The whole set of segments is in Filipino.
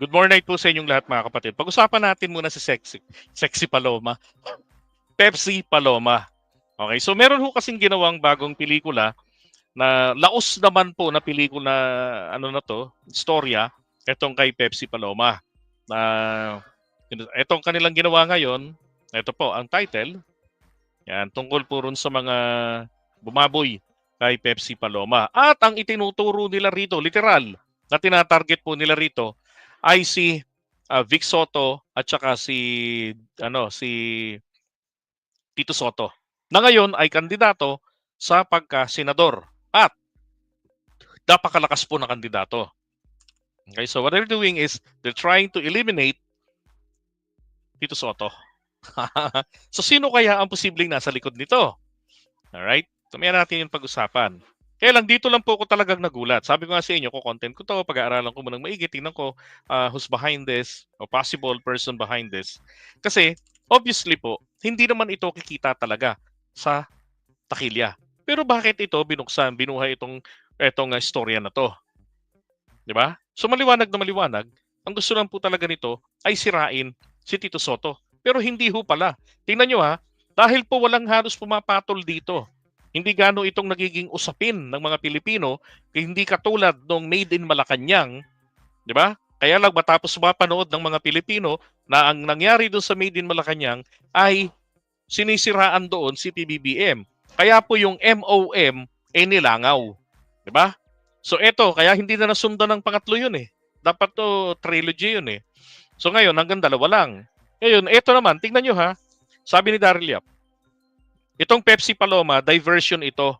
Good morning po sa inyong lahat mga kapatid. Pag-usapan natin muna si Sexy, Sexy Paloma. Pepsi Paloma. Okay, so meron ho kasing ginawang bagong pelikula na laos naman po na pelikula ano na to, istorya, etong kay Pepsi Paloma. Na etong kanilang ginawa ngayon, ito po ang title. Yan, tungkol po rin sa mga bumaboy kay Pepsi Paloma. At ang itinuturo nila rito, literal, na tinatarget po nila rito si uh, Vic Soto at saka si ano si Tito Soto na ngayon ay kandidato sa pagka-senador at napakalakas po na kandidato. Okay, so what they're doing is they're trying to eliminate Tito Soto. so sino kaya ang posibleng nasa likod nito? Alright? Tumayan natin yung pag-usapan. Kaya lang, dito lang po ako talagang nagulat. Sabi ko nga sa inyo, ko content ko to, pag-aaralan ko munang maigi, tingnan ko uh, who's behind this, o possible person behind this. Kasi, obviously po, hindi naman ito kikita talaga sa takilya. Pero bakit ito binuksan, binuhay itong, itong uh, istorya na to? Di ba? So maliwanag na maliwanag, ang gusto lang po talaga nito ay sirain si Tito Soto. Pero hindi ho pala. Tingnan nyo ha, dahil po walang halos pumapatol dito hindi gano itong nagiging usapin ng mga Pilipino, hindi katulad nung Made in Malacanang, di ba? Kaya lang matapos mapanood ng mga Pilipino na ang nangyari doon sa Made in Malacanang ay sinisiraan doon si PBBM. Kaya po yung MOM ay nilangaw. Di ba? So eto, kaya hindi na nasundan ng pangatlo yun eh. Dapat to trilogy yun eh. So ngayon, hanggang dalawa lang. Ngayon, eto naman, tingnan nyo ha. Sabi ni Daryl Yap, Itong Pepsi Paloma, diversion ito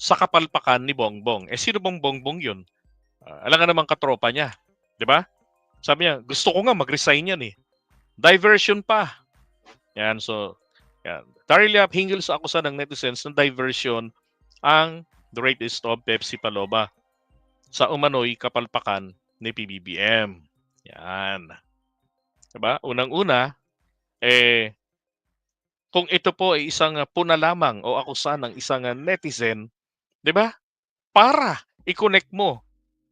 sa kapalpakan ni Bongbong. Eh sino bang Bongbong yun? Uh, alam nga naman katropa niya. Di ba? Sabi niya, gusto ko nga mag-resign yan eh. Diversion pa. Yan, so, yan. Daryl Yap hinggil sa akusa ng netizens ng diversion ang the greatest of Pepsi Paloma sa umano'y kapalpakan ni PBBM. Yan. Diba? Unang-una, eh, kung ito po ay isang puna lamang o akusa ng isang netizen, 'di ba? Para i-connect mo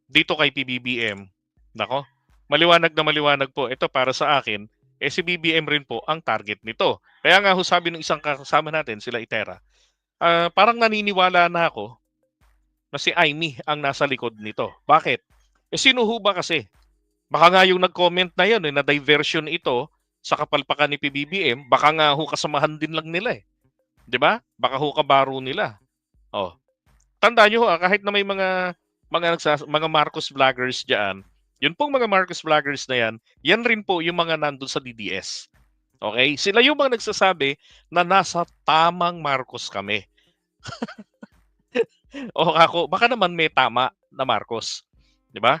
dito kay PBBM. Nako, maliwanag na maliwanag po. Ito para sa akin, eh si BBM rin po ang target nito. Kaya nga ho sabi ng isang kasama natin, sila Itera, uh, parang naniniwala na ako na si Aimee ang nasa likod nito. Bakit? Eh sino ho ba kasi? Baka nga yung nag-comment na yan, eh, na diversion ito sa kapalpakan ni PBBM, baka nga ho kasamahan din lang nila eh. 'Di ba? Baka ho kabaro nila. Oh. Tandaan niyo ha, kahit na may mga mga mga Marcos vloggers diyan, yun pong mga Marcos vloggers na yan, yan rin po yung mga nandun sa DDS. Okay? Sila yung mga nagsasabi na nasa tamang Marcos kami. o ako, baka naman may tama na Marcos. 'Di ba?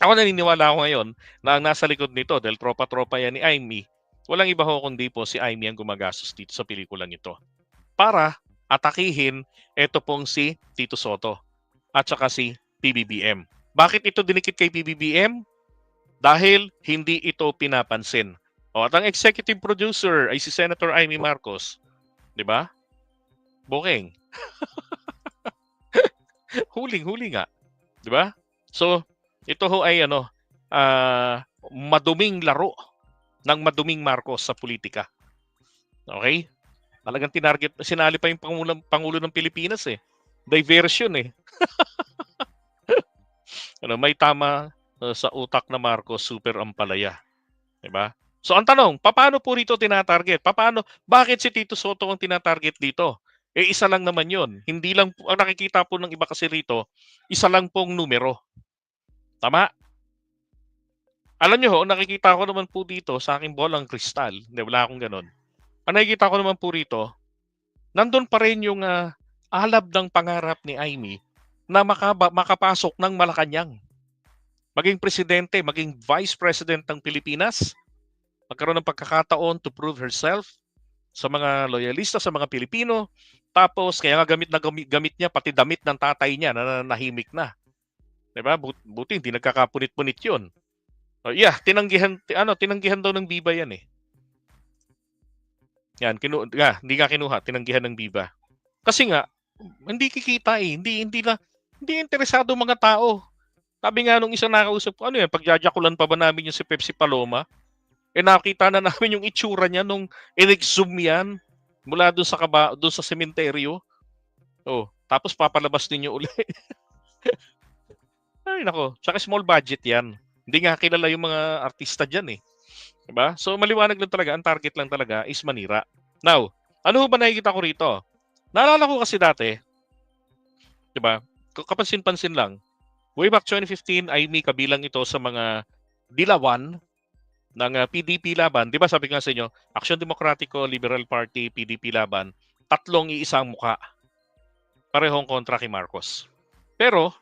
Ako naniniwala ako ngayon na ang nasa likod nito dahil tropa-tropa yan ni Aimee, walang iba ho kundi po si Aimee ang gumagastos dito sa pelikulang ito. Para atakihin ito pong si Tito Soto at saka si PBBM. Bakit ito dinikit kay PBBM? Dahil hindi ito pinapansin. O, at ang executive producer ay si Senator Amy Marcos. Di ba? Booking. Huling-huli nga. Di ba? So, ito ho ay ano, uh, maduming laro ng maduming Marcos sa politika. Okay? Talagang tinarget, sinali pa yung Pangulo, Pangulo ng Pilipinas eh. Diversion eh. ano, may tama uh, sa utak na Marcos, super ampalaya. Diba? So ang tanong, paano po rito tinatarget? Paano, bakit si Tito Soto ang tinatarget dito? Eh isa lang naman yon. Hindi lang, ang nakikita po ng iba kasi rito, isa lang pong numero. Tama? Alam nyo ho, nakikita ko naman po dito sa aking bolang kristal, hindi, wala akong ganun. Ang nakikita ko naman po rito, nandun pa rin yung uh, alab ng pangarap ni Amy na makaba, makapasok ng Malacanang. Maging presidente, maging vice president ng Pilipinas, magkaroon ng pagkakataon to prove herself sa mga loyalista, sa mga Pilipino, tapos kaya nga gamit na gamit, gamit niya pati damit ng tatay niya na nahimik na. 'Di ba? But, buti hindi nagkakapunit-punit 'yon. Oh, yeah, tinanggihan ano, tinanggihan daw ng Biba 'yan eh. Yan, kinu nga, hindi nga kinuha, tinanggihan ng Biba. Kasi nga hindi kikita eh, hindi hindi na hindi interesado mga tao Sabi nga nung isang nakausap ko, ano yan, pagjajakulan pa ba namin yung si Pepsi Paloma? Eh nakita na namin yung itsura niya nung in-exhume yan mula doon sa kaba, doon sa sementeryo. Oh, tapos papalabas ninyo uli. Ay nako, tsaka small budget 'yan. Hindi nga kilala yung mga artista diyan eh. 'Di ba? So maliwanag lang talaga, ang target lang talaga is manira. Now, ano ba nakikita ko rito? Naalala ko kasi dati, 'di ba? Kapansin-pansin lang. Way back 2015, ay may kabilang ito sa mga dilawan ng PDP laban. 'Di ba sabi ko nga sa inyo, Action Demokratiko, Liberal Party, PDP laban, tatlong iisang muka. Parehong kontra kay Marcos. Pero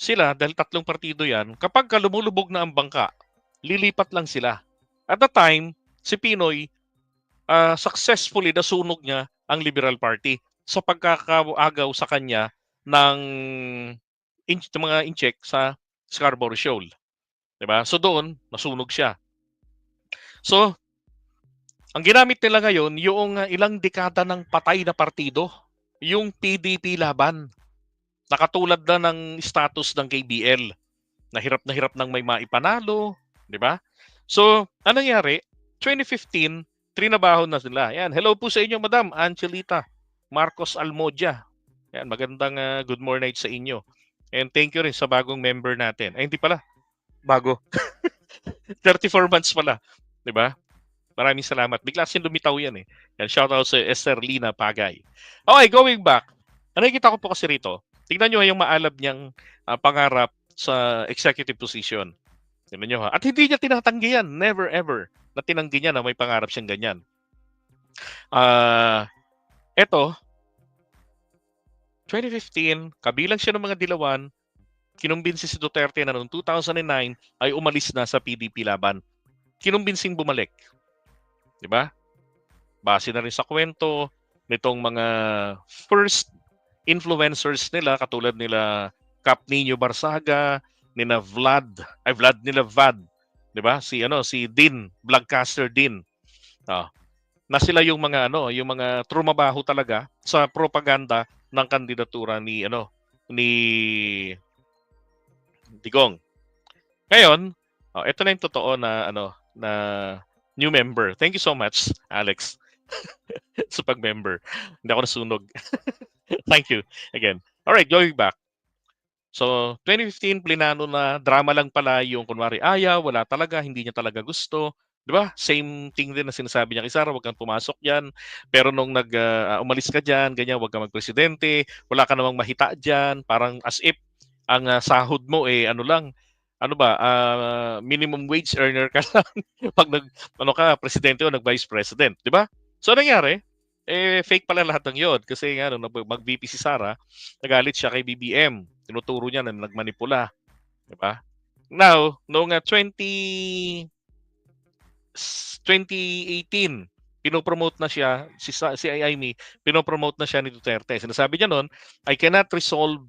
sila, dahil tatlong partido yan, kapag ka lumulubog na ang bangka, lilipat lang sila. At the time, si Pinoy, uh, successfully nasunog niya ang Liberal Party sa pagkakaagaw sa kanya ng in, mga incheck sa Scarborough Shoal. 'Di ba? So doon nasunog siya. So ang ginamit nila ngayon yung ilang dekada ng patay na partido, yung PDP laban. Nakatulad na ng status ng KBL. Nahirap na hirap nang may maipanalo, 'di ba? So, ano nangyari? 2015, trinabaho na sila. Yan, hello po sa inyo, Madam Angelita Marcos Almodia. Yan, magandang uh, good morning sa inyo. And thank you rin sa bagong member natin. Ay, hindi pala. Bago. 34 months pala. 'Di ba? Maraming salamat. Bigla sin lumitaw yan eh. Yan, shout out sa Esther Lina Pagay. Okay, going back. Ano nakikita ko po kasi rito, Tingnan nyo yung maalab niyang uh, pangarap sa executive position. Tingnan nyo ha. At hindi niya tinatanggi yan. Never ever na tinanggi niya na may pangarap siyang ganyan. Uh, eto, 2015, kabilang siya ng mga dilawan, kinumbinsi si Duterte na noong 2009 ay umalis na sa PDP laban. Kinumbinsing bumalik. 'Di ba? Base na rin sa kwento nitong mga first influencers nila katulad nila Cap Nino Barsaga, nina Vlad, ay Vlad nila Vad, 'di ba? Si ano, si Din, Vlogcaster Din. Ah, na sila yung mga ano, yung mga trumabaho talaga sa propaganda ng kandidatura ni ano, ni Digong. Ngayon, oh, ito na yung totoo na ano, na new member. Thank you so much, Alex. sa pag-member. Hindi ako nasunog. Thank you again. All right, going back. So, 2015, plinano na drama lang pala yung kunwari ayaw, wala talaga, hindi niya talaga gusto. 'Di ba? Same thing din na sinasabi niya kay Sara, wag kang pumasok diyan. Pero nung nag uh, umalis ka diyan, ganyan, wag kang magpresidente, wala ka namang mahita diyan, parang as if ang uh, sahod mo eh ano lang, ano ba, uh, minimum wage earner ka lang pag nag ano ka, presidente o nag vice president, 'di ba? So nangyari, eh, fake pala lahat ng yun. Kasi nga, nung mag-VP si Sara, nagalit siya kay BBM. Tinuturo niya na nagmanipula. Diba? Now, noong uh, 20... 2018, pinopromote na siya, si, si Amy, pinopromote na siya ni Duterte. Sinasabi niya noon, I cannot resolve,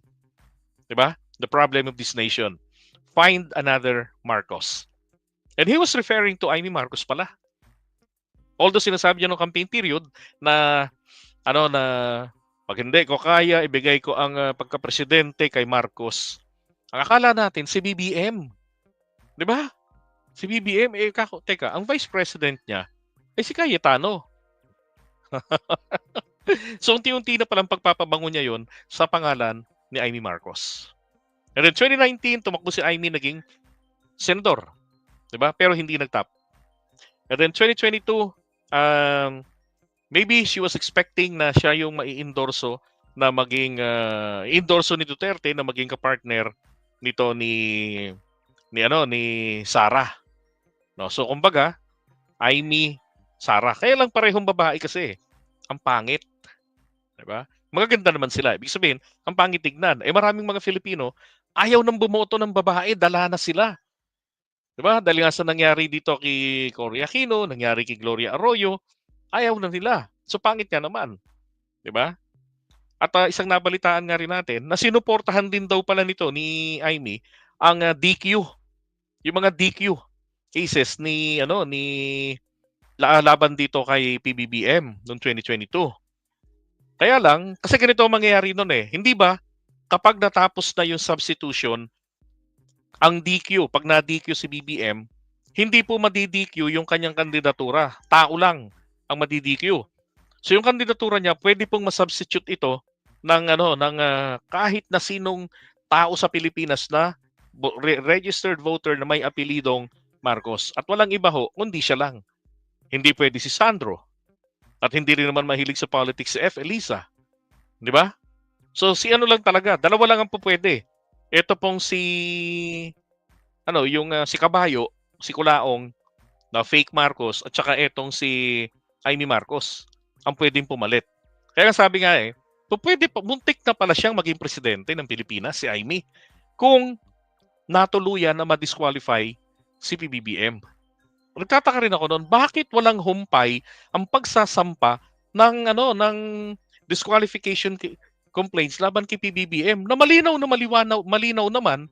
di ba, the problem of this nation. Find another Marcos. And he was referring to Amy Marcos pala. Although sinasabi niya noong campaign period na ano na pag hindi ko kaya ibigay ko ang uh, pagka-presidente kay Marcos. Ang akala natin si BBM. 'Di ba? Si BBM eh kako, teka, ang vice president niya ay si Cayetano. so unti-unti na palang pagpapabango niya 'yon sa pangalan ni Amy Marcos. And then 2019 tumakbo si Amy naging senador. 'Di ba? Pero hindi nagtap. And then 2022 um, maybe she was expecting na siya yung mai-endorso na maging uh, endorso ni Duterte na maging ka-partner nito ni ni ano ni Sara. No, so kumbaga, Amy, Sara. Kaya lang parehong babae kasi. Ang pangit. 'Di ba? Magaganda naman sila. Ibig sabihin, ang pangit tignan. Eh maraming mga Filipino ayaw nang bumoto ng babae, dala na sila. 'Di ba? Dahil nga sa nangyari dito kay Cory Aquino, nangyari kay Gloria Arroyo, ayaw na nila. So pangit nga naman. 'Di ba? At uh, isang nabalitaan nga rin natin na sinuportahan din daw pala nito ni Amy ang uh, ah, DQ. Yung mga DQ cases ni ano ni laban dito kay PBBM noong 2022. Kaya lang, kasi ganito ang mangyayari noon eh. Hindi ba kapag natapos na yung substitution, ang DQ, pag na-DQ si BBM, hindi po madi-DQ yung kanyang kandidatura. Tao lang ang madi-DQ. So yung kandidatura niya, pwede pong masubstitute ito ng ano ng ah, kahit na sinong tao sa Pilipinas na re- registered voter na may apelidong Marcos. At walang iba ho, kundi siya lang. Hindi pwede si Sandro. At hindi rin naman mahilig sa politics si F. Elisa. Di ba? So si ano lang talaga, dalawa lang ang po pwede. Ito pong si ano, yung ah, si Kabayo, si Kulaong na fake Marcos at saka etong si Amy Marcos ang pwedeng pumalit. Kaya sabi nga eh, pwede pa, muntik na pala siyang maging presidente ng Pilipinas, si Amy, kung natuluyan na ma-disqualify si PBBM. Nagtataka rin ako noon, bakit walang humpay ang pagsasampa ng ano ng disqualification complaints laban kay PBBM na malinaw na maliwanaw malinaw naman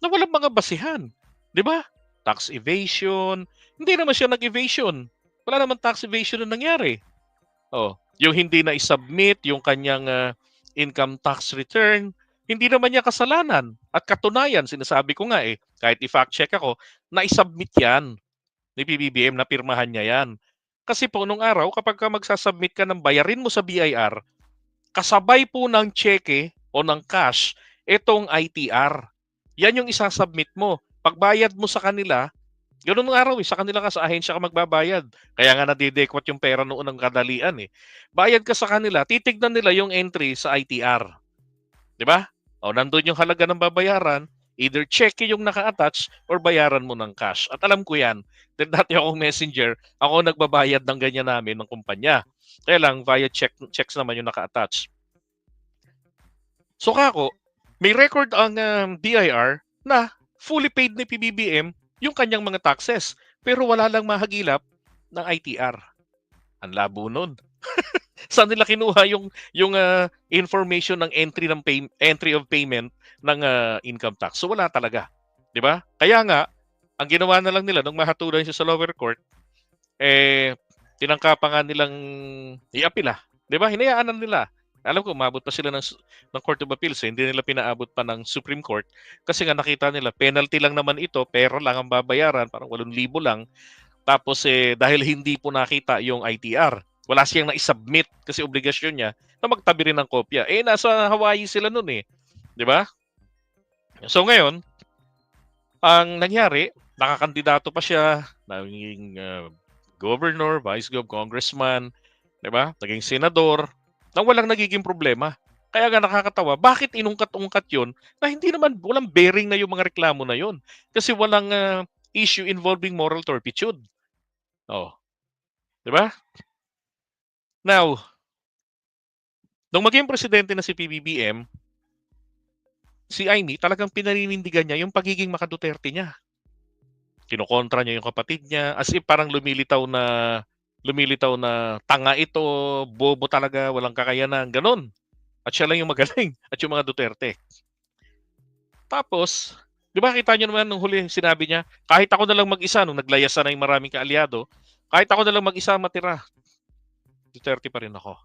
na walang mga basihan, 'di ba? Tax evasion, hindi naman siya nag-evasion. Wala naman tax evasion na nangyari. Oh, yung hindi na i-submit yung kanyang ah, income tax return, hindi naman niya kasalanan. At katunayan, sinasabi ko nga eh, kahit i-fact check ako, na i-submit yan ni PBBM na pirmahan niya yan. Kasi po nung araw, kapag ka magsasubmit ka ng bayarin mo sa BIR, kasabay po ng cheque o ng cash, itong ITR. Yan yung isasubmit mo. Pagbayad mo sa kanila, Ganun nung araw eh, sa kanila ka sa ahensya ka magbabayad. Kaya nga nadidekwat yung pera noon ng kadalian eh. Bayad ka sa kanila, titignan nila yung entry sa ITR. 'Di ba? O nandun yung halaga ng babayaran, either check yung naka-attach or bayaran mo ng cash. At alam ko yan. Dahil dati akong messenger, ako nagbabayad ng ganyan namin ng kumpanya. Kaya lang, via check, checks naman yung naka-attach. So kako, may record ang um, BIR na fully paid ni PBBM yung kanyang mga taxes. Pero wala lang mahagilap ng ITR. Ang labo nun. Saan nila kinuha yung yung ah, information ng entry ng pay, entry of payment ng ah, income tax? So wala talaga, 'di ba? Kaya nga ang ginawa na lang nila nung mahatulan siya sa lower court eh tinangka nga nilang i-apila, 'di ba? Hinayaan na nila. Alam ko, umabot pa sila ng, ng Court of Appeals. Eh. Hindi nila pinaabot pa ng Supreme Court kasi nga nakita nila, penalty lang naman ito, pera lang ang babayaran, parang 8,000 lang. Tapos eh, dahil hindi po nakita yung ITR, wala siyang na-submit kasi obligasyon niya na magtabi rin ng kopya. Eh, nasa Hawaii sila nun eh. Di ba? So ngayon, ang nangyari, nakakandidato pa siya, naging uh, governor, vice gov, congressman, di ba? Naging senador, nang walang nagiging problema. Kaya nga nakakatawa, bakit inungkat-ungkat yon na hindi naman, walang bearing na yung mga reklamo na yon Kasi walang ah, issue involving moral turpitude. Oh. 'Di ba? Now, nung maging presidente na si PBBM, si Amy talagang pinaninindigan niya yung pagiging makaduterte niya. Kinokontra niya yung kapatid niya as if parang lumilitaw na lumilitaw na tanga ito, bobo talaga, walang kakayanan, ganun. At siya lang yung magaling at yung mga Duterte. Tapos, di ba kita nyo naman nung huli sinabi niya, kahit ako na lang mag-isa nung naglayasan na yung maraming kaalyado, kahit ako na lang mag-isa matira, Duterte pa rin ako.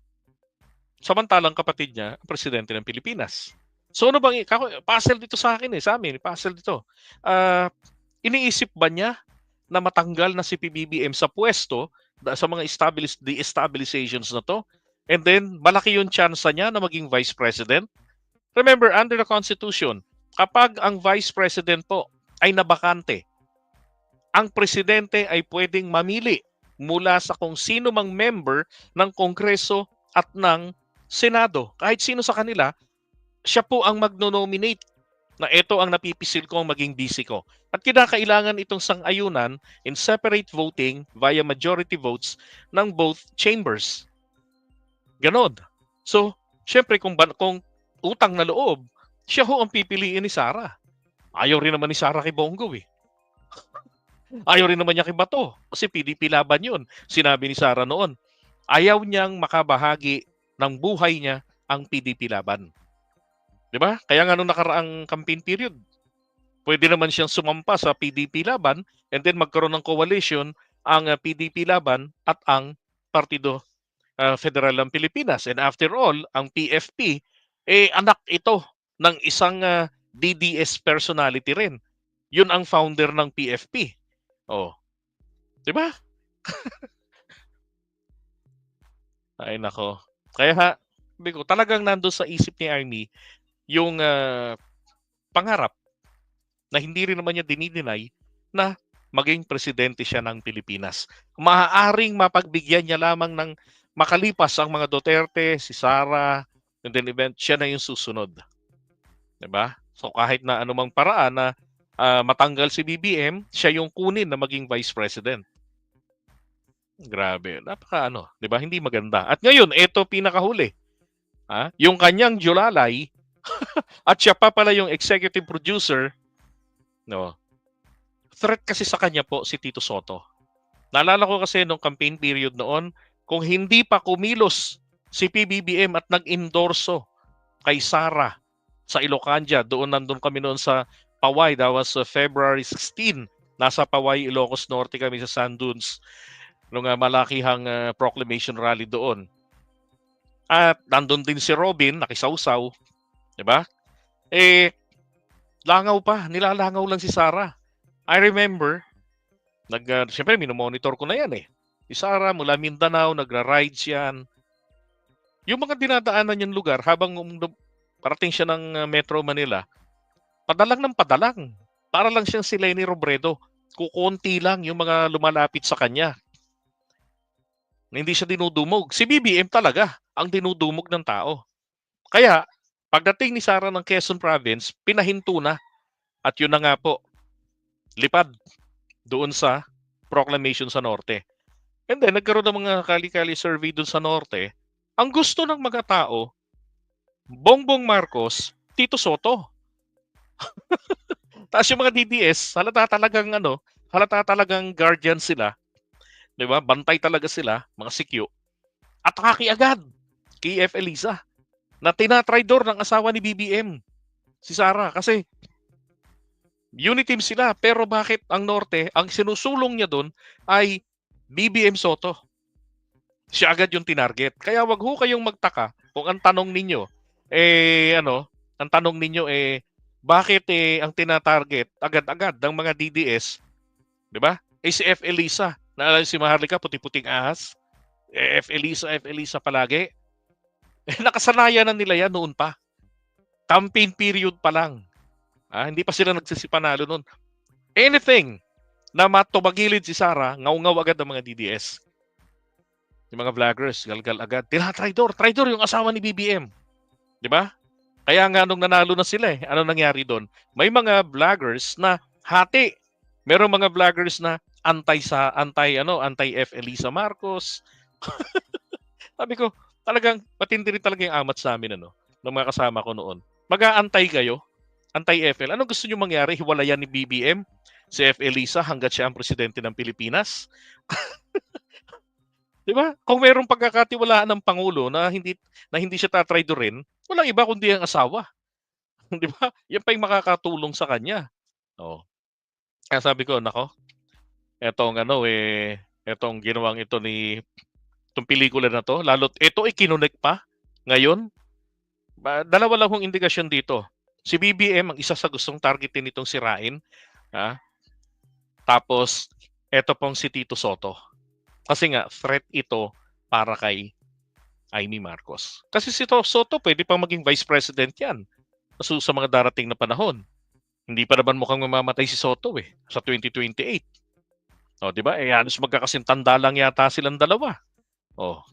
Samantalang kapatid niya, ang presidente ng Pilipinas. So ano bang, puzzle dito sa akin eh, sa amin, puzzle dito. Ah, iniisip ba niya na matanggal na si PBBM sa pwesto sa mga established de-stabilizations na to? And then, malaki yung chance niya na maging vice president? Remember, under the Constitution, kapag ang vice president po ay nabakante, ang presidente ay pwedeng mamili mula sa kung sino mang member ng Kongreso at ng Senado. Kahit sino sa kanila, siya po ang magno-nominate na ito ang napipisil ko ang maging DC ko. At kinakailangan itong sang-ayunan in separate voting via majority votes ng both chambers. Ganon. So, syempre kung, ban- kung utang na loob, siya ho ang pipiliin ni Sara. Ayaw rin naman ni Sara kay Bongo eh. Ayaw rin naman niya kay Bato kasi PDP laban yun. Sinabi ni Sara noon. Ayaw niyang makabahagi ng buhay niya ang PDP laban. 'Di ba? Kaya nga nung nakaraang campaign period, pwede naman siyang sumampa sa PDP laban and then magkaroon ng coalition ang PDP laban at ang Partido uh, Federal ng Pilipinas. And after all, ang PFP eh anak ito ng isang uh, DDS personality rin Yun ang founder ng PFP. Oh. 'Di ba? Ay nako. Kaya ha, sabi talagang nandoon sa isip ni Army yung ah, pangarap na hindi rin naman niya dinideny na maging presidente siya ng Pilipinas. Maaaring mapagbigyan niya lamang ng makalipas ang mga Duterte, si Sara, and then event, siya na yung susunod. 'Di ba? So kahit na anumang paraan na ah, matanggal si BBM, siya yung kunin na maging vice president. Grabe, napaka ano, 'di ba? Hindi maganda. At ngayon, ito pinakahuli. Ha? Yung kanyang Julalay at siya pa pala yung executive producer, no. Threat kasi sa kanya po si Tito Soto. Naalala ko kasi nung campaign period noon, kung hindi pa kumilos si PBBM at nag-endorso kay Sara sa Ilocandia, doon nandun kami noon sa Paway, that was uh, February 16. Nasa Paway, Ilocos Norte kami sa Sand Dunes nung uh, malakihang uh, proclamation rally doon. At nandun din si Robin, nakisawsaw, ba? Eh langaw pa, nilalangaw lang si Sara. I remember nag uh, syempre minomonitor ko na 'yan eh. Si Sara mula Mindanao, nagra-rides 'yan. Yung mga dinadaanan niyang lugar habang um, parating siya ng uh, Metro Manila, padalang ng padalang. Para lang siyang si Lenny Robredo. Kukunti lang yung mga lumalapit sa kanya hindi siya dinudumog. Si BBM talaga ang dinudumog ng tao. Kaya, pagdating ni Sara ng Quezon Province, pinahinto na. At yun na nga po, lipad doon sa proclamation sa Norte. And then, nagkaroon ng mga kali-kali survey doon sa Norte. Ang gusto ng mga tao, Bongbong Marcos, Tito Soto. Tapos yung mga DDS, halata talagang ano, halata talagang guardian sila 'di ba? Bantay talaga sila, mga sikyo. Atake agad kay F. Elisa na tinatraidor ng asawa ni BBM, si Sara. Kasi unity team sila, pero bakit ang Norte, ang sinusulong niya doon ay BBM Soto. Siya agad yung tinarget. Kaya wag ho kayong magtaka kung ang tanong ninyo, eh ano, ang tanong ninyo eh, bakit eh ang tinatarget agad-agad ng mga DDS, 'di ba? Eh si F. Elisa Naalala si Maharlika, puti-puting ahas. Eh, F. Elisa, F. Elisa palagi. Eh, nakasanayan na nila yan noon pa. Campaign period pa lang. Ah, hindi pa sila nagsisipanalo noon. Anything na matubagilid si Sara, ngaw-ngaw agad ang mga DDS. Yung mga vloggers, galgal agad. Tinatraidor, traidor yung asawa ni BBM. Di ba? Kaya nga nung nanalo na sila eh, ano nangyari doon? May mga vloggers na hati. Merong mga vloggers na anti sa anti ano, anti F Elisa Marcos. Sabi ko, talagang matindi rin talaga yung amat sa amin ano, ng mga kasama ko noon. Mag-aantay kayo, anti-FL. Ano gusto niyo mangyari? Hiwalayan ni BBM si F. Elisa hanggat siya ang presidente ng Pilipinas? 'Di ba? Kung mayroong pagkakatiwalaan ng pangulo na hindi na hindi siya tatraidorin, walang iba kundi ang asawa. 'Di ba? Yan pa yung makakatulong sa kanya. Oh. Kaya sabi ko, nako, etong ano eh, etong ginawang ito ni itong pelikula na to, lalo ito ay kinunik pa ngayon. Ba, dalawa lang hong indikasyon dito. Si BBM ang isa sa gustong targetin nitong sirain. Ha? Tapos, eto pong si Tito Soto. Kasi nga, threat ito para kay Amy Marcos. Kasi si Soto pwede pang maging vice president yan sa mga darating na panahon. Hindi pa naman mukhang mamamatay si Soto eh sa 2028. Oh, 'di ba? Eh halos magkakasintanda lang yata silang dalawa. Oh.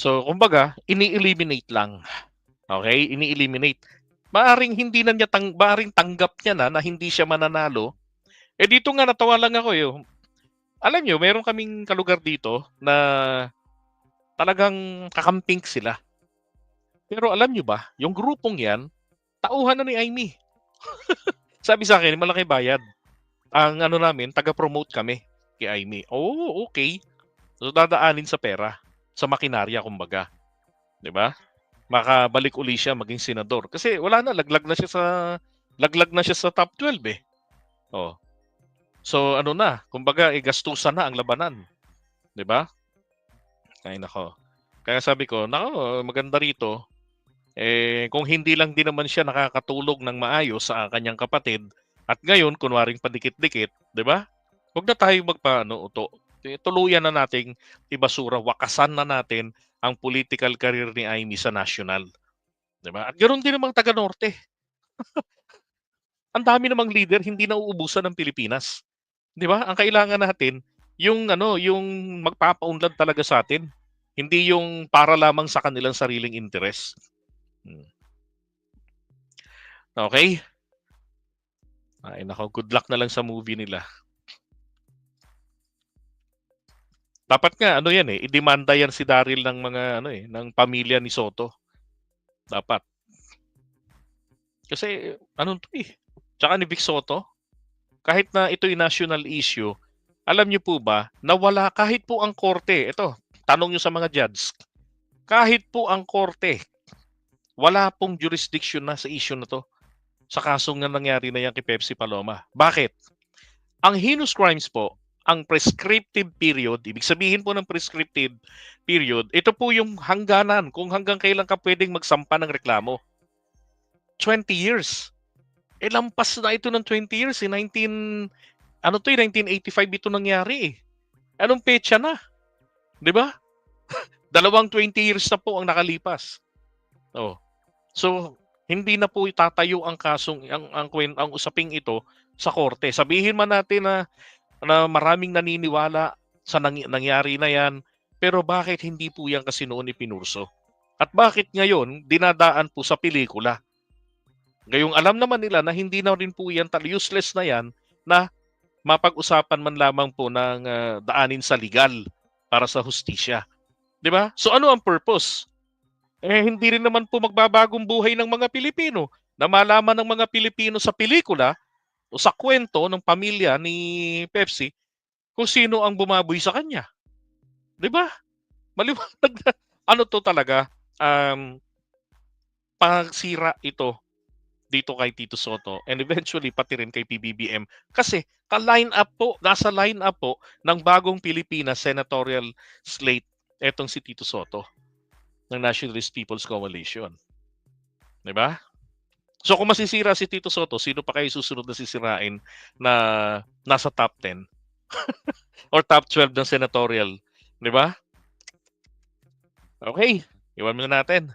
So, kumbaga, ini-eliminate lang. Okay? Ini-eliminate. Maaring hindi na niya tang maaring tanggap niya na na hindi siya mananalo. Eh dito nga natawa lang ako eh. Alam niyo, meron kaming kalugar dito na talagang kakamping sila. Pero alam niyo ba, yung grupong 'yan, tauhan na ni Amy. Sabi sa akin, malaki bayad ang ano namin, taga-promote kami kay Aimee. Oh, okay. So dadaanin sa pera, sa makinarya kumbaga. 'Di ba? Makabalik uli siya maging senador kasi wala na laglag na siya sa laglag na siya sa top 12 eh. Oh. So ano na, kumbaga eh, gastusan na ang labanan. 'Di ba? Ay nako. Kaya sabi ko, nako, maganda rito. Eh kung hindi lang din naman siya nakakatulog ng maayos sa kanyang kapatid, At ngayon, kunwaring padikit-dikit, di ba? Huwag na tayo magpaano, uto. Tuluyan na nating ibasura, wakasan na natin ang political career ni Amy sa national. Di ba? At ganoon din namang taga-norte. ang dami namang leader hindi na uubusan ng Pilipinas. 'Di ba? Ang kailangan natin yung ano, yung magpapaunlad talaga sa atin. Hindi yung para lamang sa kanilang sariling interes. Hmm. Okay? Ay nako, good luck na lang sa movie nila. Dapat nga ano 'yan eh, idemanda 'yan si Daryl ng mga ano eh, ng pamilya ni Soto. Dapat. Kasi ano 'to eh, tsaka ni Vic Soto, kahit na ito'y national issue, alam niyo po ba na wala kahit po ang korte, ito, tanong niyo sa mga judge, kahit po ang korte, wala pong jurisdiction na sa issue na to sa kasong na nangyari na yan kay Pepsi Paloma. Bakit? Ang heinous crimes po, ang prescriptive period, ibig sabihin po ng prescriptive period, ito po yung hangganan kung hanggang kailan ka pwedeng magsampa ng reklamo. 20 years. Eh, lampas na ito ng 20 years. Eh, 19, ano to eh, 1985 ito nangyari eh. Anong petsa na? Di ba? Dalawang 20 years na po ang nakalipas. Oh. So, hindi na po itatayo ang kasong ang ang, ang, ang usaping ito sa korte. Sabihin man natin na na maraming naniniwala sa nang, nangyari na yan, pero bakit hindi po yan kasi noon ipinurso? At bakit ngayon dinadaan po sa pelikula? Ngayong alam naman nila na hindi na rin po yan useless na yan na mapag-usapan man lamang po ng uh, daanin sa legal para sa hustisya. 'Di ba? So ano ang purpose? Eh hindi rin naman po magbabagong buhay ng mga Pilipino na malaman ng mga Pilipino sa pelikula o sa kwento ng pamilya ni Pepsi kung sino ang bumaboy sa kanya. 'Di ba? Maliwanag na ano to talaga um pagsira ito dito kay Tito Soto and eventually pati rin kay PBBM kasi ka-line up po, nasa line up po ng bagong Pilipinas senatorial slate etong si Tito Soto ng Nationalist People's Coalition. 'Di ba? So kung masisira si Tito Soto, sino pa kayo susunod na sisirain na nasa top 10 or top 12 ng senatorial, 'di ba? Okay, iwan muna natin.